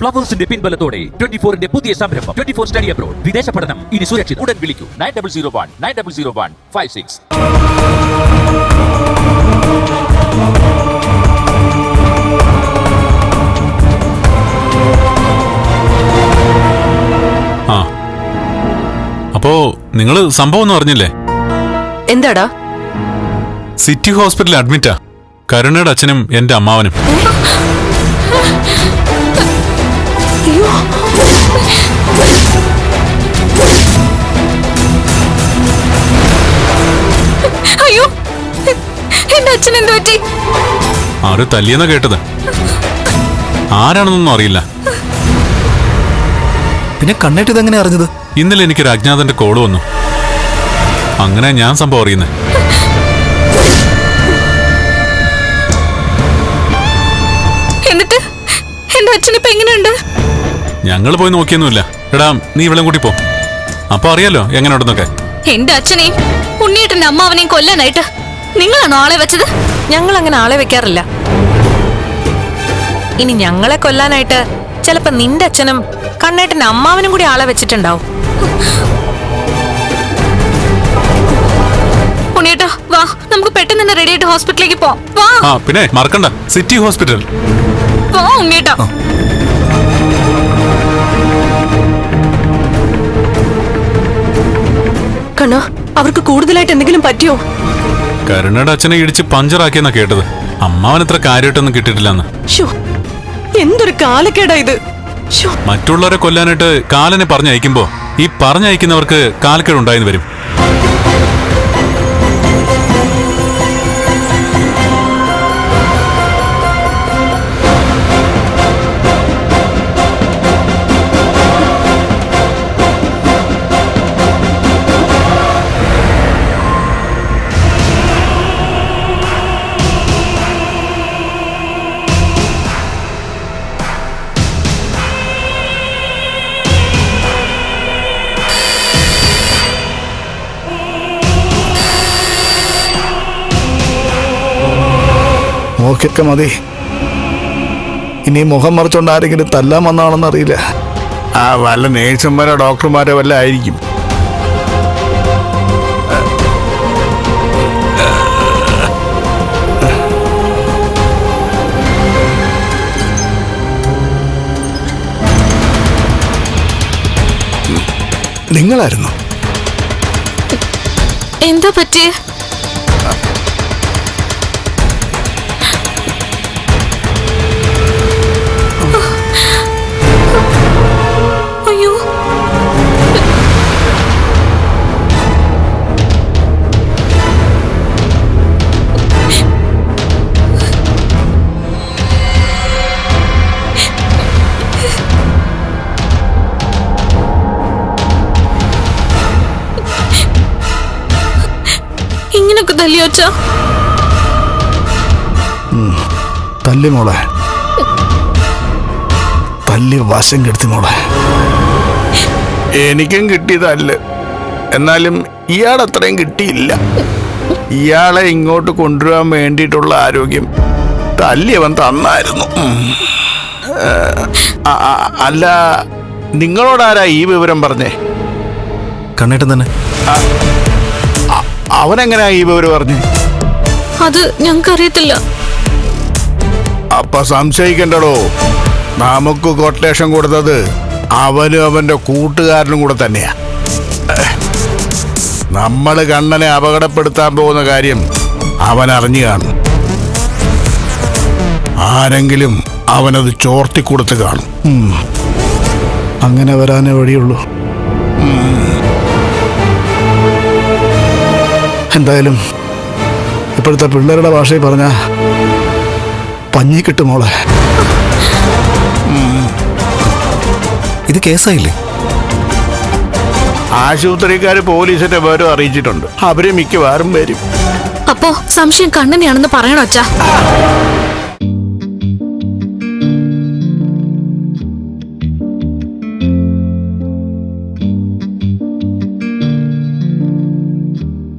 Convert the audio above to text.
ഫ്ലവേഴ്സിന്റെ പിൻബലത്തോടെ twenty ഫോറിന്റെ പുതിയ സംരംഭം ട്വന്റി ഫോർ സ്റ്റഡി അബ്രോഡ് വിദേശ പഠനം ഇനി സുരക്ഷിത. ഉടൻ വിളിക്കൂ. Nine double zero one nine double zero one five six ആ. അപ്പോ നിങ്ങൾ സംഭവം ഒന്നും അറിഞ്ഞില്ലേ? എന്താടാ? സിറ്റി ഹോസ്പിറ്റലിൽ അഡ്മിറ്റാ. കരുണയുടെ അച്ഛനും എന്റെ അമ്മാവനും. അയ്യോ. അയ്യോ. എന്റെ അച്ഛൻ എന്ത് പറ്റി? ആര് തല്ലിയെന്നാ കേട്ടത്? ആരാണെന്നൊന്നും അറിയില്ല. പിന്നെ കണ്ണേറ്റ് ഇതെങ്ങനെ അറിഞ്ഞത്? ഇന്നലെ എനിക്കൊരു അജ്ഞാതന്റെ കോൾ വന്നു. അങ്ങനെ ഞാൻ സംഭവം അറിയുന്നത് എന്നിട്ട്? എന്റെ അച്ഛനിപ്പോ എങ്ങനെയുണ്ട്? ഞങ്ങൾ പോയി നോക്കിയൊന്നുമില്ല. എടാ നീ ഇവളെ കൂട്ടി പോ. അപ്പൊ അറിയാലോ എങ്ങനെ ഉണ്ടെന്നൊക്കെ എന്റെ അച്ഛനെയും ഉണ്ണിയേട്ടന്റെ അമ്മാവനെയും കൊല്ലാനായിട്ട് നിങ്ങളാണോ ആളെ വെച്ചത്? ഞങ്ങൾ അങ്ങനെ ആളെ വെക്കാറില്ല. ഇനി ഞങ്ങളെ കൊല്ലാനായിട്ട് ചിലപ്പോ നിന്റെ അച്ഛനും കണ്ണേട്ടന്റെ അമ്മാവനും കൂടി ആളെ വെച്ചിട്ടുണ്ടാവും. ഉണ്ണിയേട്ടാ വാ നമുക്ക് പെട്ടെന്ന് തന്നെ റെഡി ആയിട്ട് ഹോസ്പിറ്റലിലേക്ക് പോവാം വാ. ആ പിന്നെ മറക്കണ്ട. സിറ്റി ഹോസ്പിറ്റൽ വാ ഉണ്ണിയേട്ടാ. കണ്ണാ അവർക്ക് കൂടുതലായിട്ട് എന്തെങ്കിലും പറ്റിയോ? കരുണയുടെ അച്ഛനെ ഇടിച്ച് പഞ്ചറാക്കിയെന്നാ കേട്ടത്. അമ്മാവൻ ഇത്ര കാര്യമായിട്ടൊന്നും കിട്ടിയിട്ടില്ലെന്ന്. എന്തൊരു കാലക്കേടാ ഇത്. മറ്റുള്ളവരെ കൊല്ലാനായിട്ട് കാലനെ പറഞ്ഞയക്കുമ്പോ ഈ പറഞ്ഞയക്കുന്നവർക്ക് കാലക്കേട് ഉണ്ടായെന്ന് വരും. നോക്കിയൊക്കെ മതി. ഇനി മുഖം മറിച്ചോണ്ട് ആരെങ്കിലും തല്ലാൻ വന്നാണെന്ന് അറിയില്ല. ആ വല്ല നേഴ്സുമാരോ ഡോക്ടർമാരോ വല്ല ആയിരിക്കും. നിങ്ങളായിരുന്നു? എന്താ പറ്റിയേ? ഇങ്ങനൊക്കെ തല്ലി അച്ഛാ? തല്ലി മോളെ. തല്ലി വശം കെടുത്തി മോളെ. എനിക്കും കിട്ടിയതല്ല എന്നാലും ഇയാൾ അത്രയും കിട്ടിയില്ല. ഇയാളെ ഇങ്ങോട്ട് കൊണ്ടുവരാൻ വേണ്ടിയിട്ടുള്ള ആരോഗ്യം തല്ലി അവൻ തന്നായിരുന്നു അ- അ- അല്ല നിങ്ങളോടാരാ ഈ വിവരം പറഞ്ഞേ? കണ്ണേട്ടൻ തന്നെ. അവനെങ്ങനെയാ ഈ വിവരം പറഞ്ഞു അത് ഞങ്ങൾക്കറിയത്തില്ല. അപ്പൊ സംശയിക്കണ്ടടോ. നമുക്ക് കൊട്ടേഷൻ കൊടുത്തത് അവനും അവന്റെ കൂട്ടുകാരനും കൂടെ തന്നെയാ. നമ്മൾ കണ്ണനെ അപകടപ്പെടുത്താൻ പോകുന്ന കാര്യം അവൻ അറിഞ്ഞു കാണും. ആരെങ്കിലും അവനത് ചോർത്തി കൊടുത്ത് കാണും. അങ്ങനെ വരാനേ വഴിയുള്ളൂ. എന്തായാലും ഇപ്പോഴത്തെ പിള്ളേരുടെ ഭാഷയിൽ പറഞ്ഞ പഞ്ഞി കിട്ടും മോളെ. ഇത് കേസായില്ലേ? ആശുപത്രിക്കാർ പോലീസിന്റെ വിവരം അറിയിച്ചിട്ടുണ്ട്. അവർ മിക്കവാറും വരും. അപ്പോ സംശയം കണ്ണനെയാണെന്ന് പറയണോ അച്ഛാ?